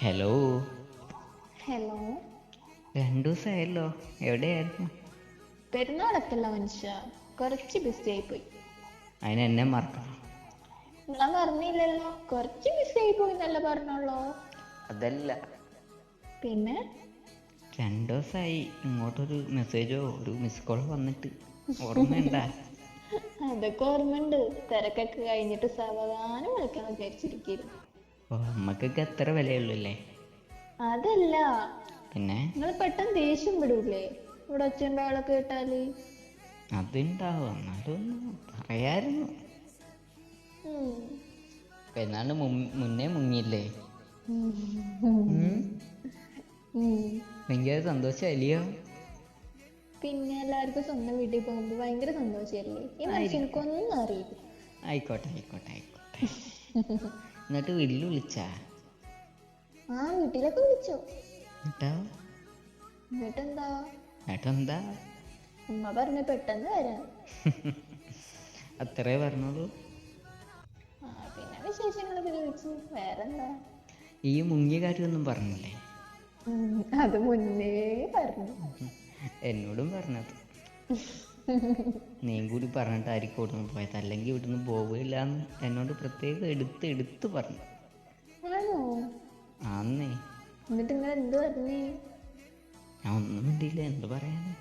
Hello hello രണ്ടു ദിവസമായല്ലോ എവിടെയായിരുന്നു പെരുന്നാളൊക്കെയല്ല മനുഷ്യ. കുറച്ച് ബിസി ആയി പോയി അതിന് എന്നെ മറക്കണം. നിങ്ങളെ പറഞ്ഞില്ലല്ലോ. കുറച്ച് ബിസി ആയി പോയി എന്നല്ല പറഞ്ഞോളൂ അതല്ല. പിന്നെ? രണ്ടു ദിവസമായി ഇങ്ങോട്ടൊരു മെസ്സേജോ ഒരു മിസ് കോളോ വന്നിട്ട്. ഓർമ്മയുണ്ടാ? അതൊക്കെ ഓർമ്മയുണ്ട്. തിരക്കൊക്കെ കഴിഞ്ഞിട്ട് സാവധാനം വിളിക്കാൻ വിചാരിച്ചിരിക്കുന്നു. ഓ അമ്മക്കൊക്കെ എത്ര വിലയുള്ളൂ അല്ലേ അതല്ല. പിന്നെ? നിങ്ങൾ പെട്ടെന്ന് ദേഷ്യം വിടൂലേ ഇവിടെ ഒച്ചയും ബഹളൊക്കെ ഇട്ടാൽ അതുണ്ടാവും. എന്നാലും ഒന്ന് പറയായിരുന്നു. പെരുന്നാളിന് മുന്നേ മുങ്ങിയില്ലേ. ഭയങ്കര സന്തോഷമല്ലയോ പിന്നെ എല്ലാവർക്കും സ്വന്തം വീട്ടിൽ പോകുമ്പോ ഭയങ്കര സന്തോഷമല്ലേ ഈ മനുഷ്യനക്കൊന്നും അറിയില്ല. ആയിക്കോട്ടെ ആയിക്കോട്ടെ ആയിക്കോട്ടെ. എന്നിട്ട് വീട്ടിൽ വിളിച്ചാ? ആ വീട്ടിലൊക്കെ വിളിച്ചു. എന്നിട്ടോ? എന്നിട്ടെന്താ? എന്നിട്ടെന്താ? ഉമ്മ പറഞ്ഞ പെട്ടെന്ന് വരാം. അത്രേ പറഞ്ഞോളൂ. പിന്നെ വിശേഷങ്ങളൊക്കെ ചോദിച്ചു. വേറെന്താ? ഈ മുങ്ങിയ കാര്യമൊന്നും പറഞ്ഞില്ലേ? അത് മുന്നേ പറഞ്ഞു. എന്നോടും പറഞ്ഞത്. നീയും കൂടി പറഞ്ഞിട്ടായിരിക്കും ഇവിടുന്ന് പോയത്. അല്ലെങ്കിൽ ഇവിടുന്ന് പോവില്ല എന്ന് എന്നോട് പ്രത്യേകം എടുത്ത് എടുത്ത് പറഞ്ഞു. ആന്നേ. എന്നിട്ട് നിങ്ങൾ എന്ത് പറഞ്ഞേ? ഞാൻ ഒന്നും മിണ്ടിയില്ല. എന്ത് പറയാന്?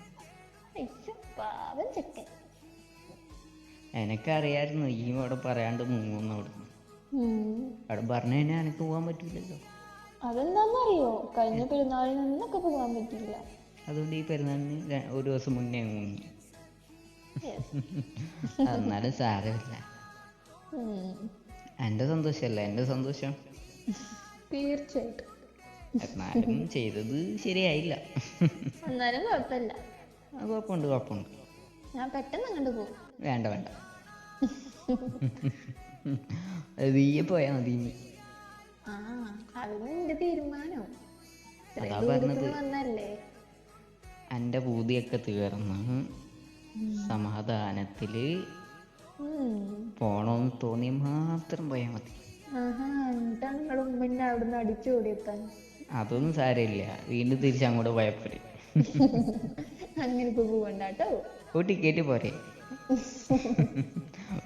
അയ്യോ, പാവം ചെക്കൻ. എനക്കറിയായിരുന്നു ഈ അവിടെ പറയാണ്ട് മുങ്ങുന്ന അവിടുന്ന്. അവിടെ പറഞ്ഞു കഴിഞ്ഞാൽ എനിക്ക് പോകാൻ പറ്റില്ലല്ലോ അതെന്താന്നറിയോ? കഴിഞ്ഞ പെരുന്നാളിൽ നിന്നൊക്കെ പോകാൻ പറ്റില്ല അതുകൊണ്ട് ഈ പെരുന്നാളിന് ഒരു ദിവസം മുന്നേ മുങ്ങി. എന്നാലും സാരമില്ല. എന്റെ സന്തോഷമല്ല എന്റെ സന്തോഷം. തീർച്ചയായിട്ടും. എന്നാലും ചെയ്തത് ശരിയായില്ല. എന്നാലും കുഴപ്പമില്ല. കുഴപ്പമുണ്ട് കുഴപ്പമുണ്ട്. ഞാൻ പെട്ടെന്ന് അങ്ങോട്ട് പോകും. വേണ്ട വേണ്ട. നീയെ പോയാ മതി എന്റെ നിന്റെ തീരുമാനം. എന്റെ പൂതിയൊക്കെ തീർന്ന്. സമാധാനത്തിൽ പോണോന്ന് പോണമെന്ന് തോന്നി മാത്രം പോയാൽ മതി. അതൊന്നും സാരമില്ല. വീണ്ടും തിരിച്ച് അങ്ങോട്ട് പോയപ്പോഴേ അങ്ങനെ ഇപ്പൊ പോവണ്ട കേട്ടോ. ഒരു ടിക്കറ്റ് പോരെ.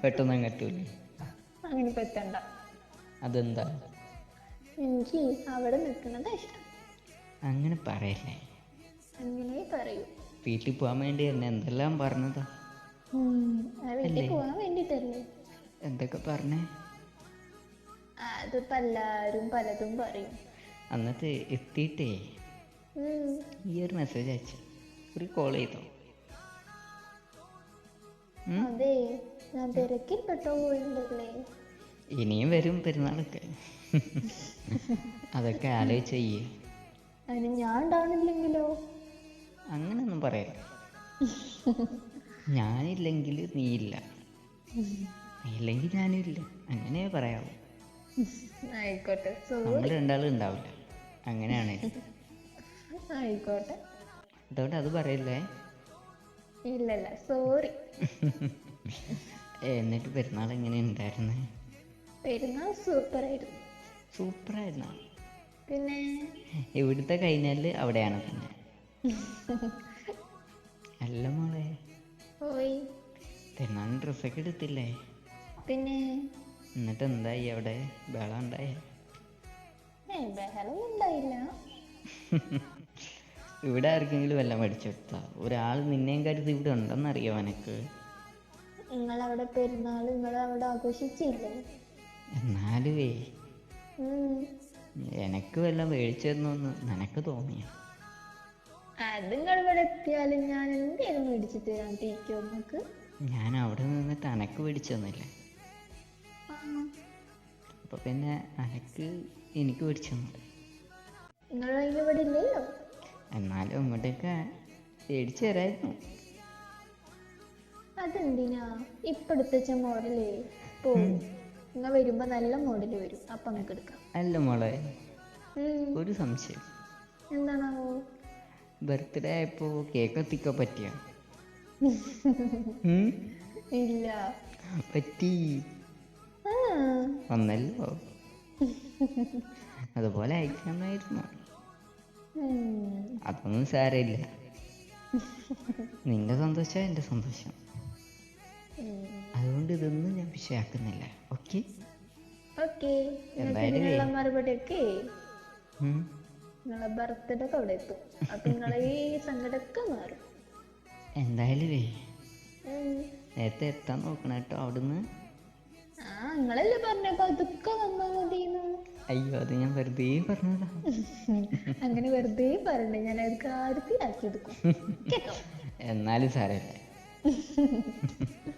പെട്ടെന്ന് അങ്ങനെ ഇപ്പൊ എത്തണ്ട. അതെന്താ? എനിക്ക് അവിടെ നിൽക്കുന്നതാ ഇഷ്ടം. അങ്ങനെ പറയല്ലേ. അങ്ങനെ പറയൂ. വീട്ടിൽ പോകാൻ വേണ്ടി തന്നെ എന്തെല്ലാം പറഞ്ഞതാ? വീട്ടിൽ പോകാൻ വേണ്ടിട്ടല്ലേ? എന്തൊക്കെ പറഞ്ഞേ? അതിപ്പോ എല്ലാരും പലതും പറയും. അന്നത്തെ എത്തിയിട്ടേ. ഈ ഒരു മെസ്സേജ് അയച്ചു. ഒരു കോൾ ചെയ്തോ? അതെ ഞാൻ തിരക്കിൽ പെട്ടോ പോയിണ്ടല്ലേ? ഇനിയും വരും പെരുന്നാളൊക്കെ. അതൊക്കെ ആലോചിച്ചേ ചെയ്യേ. അതിന് ഞാൻ ഉണ്ടാവണില്ലെങ്കിലോ? അങ്ങനൊന്നും പറയല്ല. ഞാനില്ലെങ്കിൽ നീയില്ല. നീയില്ലെങ്കിൽ ഞാനും ഇല്ല. അങ്ങനെ പറയാവൂ. ആയിക്കോട്ടെ നമ്മൾ രണ്ടാളും ഉണ്ടാവില്ല. അങ്ങനെയാണ്. ആയിക്കോട്ടെ. അതുകൊണ്ട് അത് പറയല്ലേ? ഇല്ലല്ല സോറി. എന്നിട്ട് പെരുന്നാൾ എങ്ങനെ ഉണ്ടായിരുന്നേ? പെരുന്നാൾ സൂപ്പർ ആയിരുന്നു സൂപ്പറായിരുന്നു? പിന്നെ? ഇവിടുത്തെ കഴിഞ്ഞാൽ അവിടെയാണ് പിന്നെ. അല്ല മോളെ. പോയി. പെരുന്നാളിന് ഡ്രസ്സൊക്കെ എടുത്തില്ലേ? പിന്നെ? എന്നിട്ട് എന്തായി അവിടെ? ബഹളം ഉണ്ടായ? ബഹളം ഉണ്ടായില്ല. ഇവിടെ ആർക്കെങ്കിലും വല്ല മേടിച്ചെടുത്താ ഒരാൾ നിന്നെയും കരുതി ഇവിടെ ഉണ്ടെന്നറിയോ എനക്ക് നിങ്ങളവിടെ പെരുന്നാൾ നിങ്ങൾ അവിടെ ആഘോഷിച്ചില്ലേ? എന്നാലുവേ. എനക്ക് വല്ല മേടിച്ചതെന്നൊന്ന് നിനക്ക് തോന്നിയ? നിങ്ങൾ ഇവിടെ എത്തിയാലും ഞാൻ എന്തേലും മേടിച്ചു തരാൻ ടീക്കോ നമുക്ക് ഞാൻ അവിടെ നിന്നിട്ട് അനക്ക് മേടിച്ചൊന്നുമില്ല. അപ്പൊ പിന്നെ അനക്ക് എനിക്ക് മേടിച്ചു നിങ്ങൾ ഇവിടെ ഇല്ലല്ലോ? എന്നാലും ഇങ്ങോട്ടേക്ക് മേടിച്ചു തരായിരുന്നു. അതെന്തിനാ? ഇപ്പടുത്ത മോഡലേ. പോകും നിങ്ങൾ വരുമ്പോ നല്ല മോഡൽ വരും. അപ്പൊ നമുക്ക് എടുക്കാം. അല്ല മോളെ. ഒരു സംശയം. എന്താണാവോ? ബർത്ത്ഡേ ആയപ്പോ കേക്ക് എത്തിക്കാൻ പറ്റിയ? ഇല്ല. പറ്റി. വന്നല്ലോ. അതുപോലെ അയക്കാമായിരുന്നു. അതൊന്നും സാരമില്ല. നിന്റെ സന്തോഷം എന്റെ സന്തോഷം. അതുകൊണ്ട് ഇതൊന്നും ഞാൻ വിഷയാക്കുന്നില്ല. ഓക്കെ? ഓക്കെ. എന്തായാലും ഇതിനുള്ള മറുപടിയൊക്കെ. നിങ്ങളെ ബർത്ത്ഡേ ഒക്കെ അവിടെ എത്തും. അപ്പൊ നിങ്ങളെ ഈ സങ്കടമൊക്കെ മാറും. എന്തായാലും. നേരത്തെ എത്താൻ നോക്കണം കേട്ടോ അവിടുന്ന്. ആ നിങ്ങളല്ലേ പറഞ്ഞപ്പോ അതൊക്കെ വന്നാ മതിന്ന് അയ്യോ അത് ഞാൻ വെറുതെ പറഞ്ഞതാ. അങ്ങനെ വെറുതെ പറഞ്ഞു ഞാൻ അത് കാര്യത്തിലാക്കി എടുക്കും. കേട്ടോ? എന്നാലും സാരമില്ല.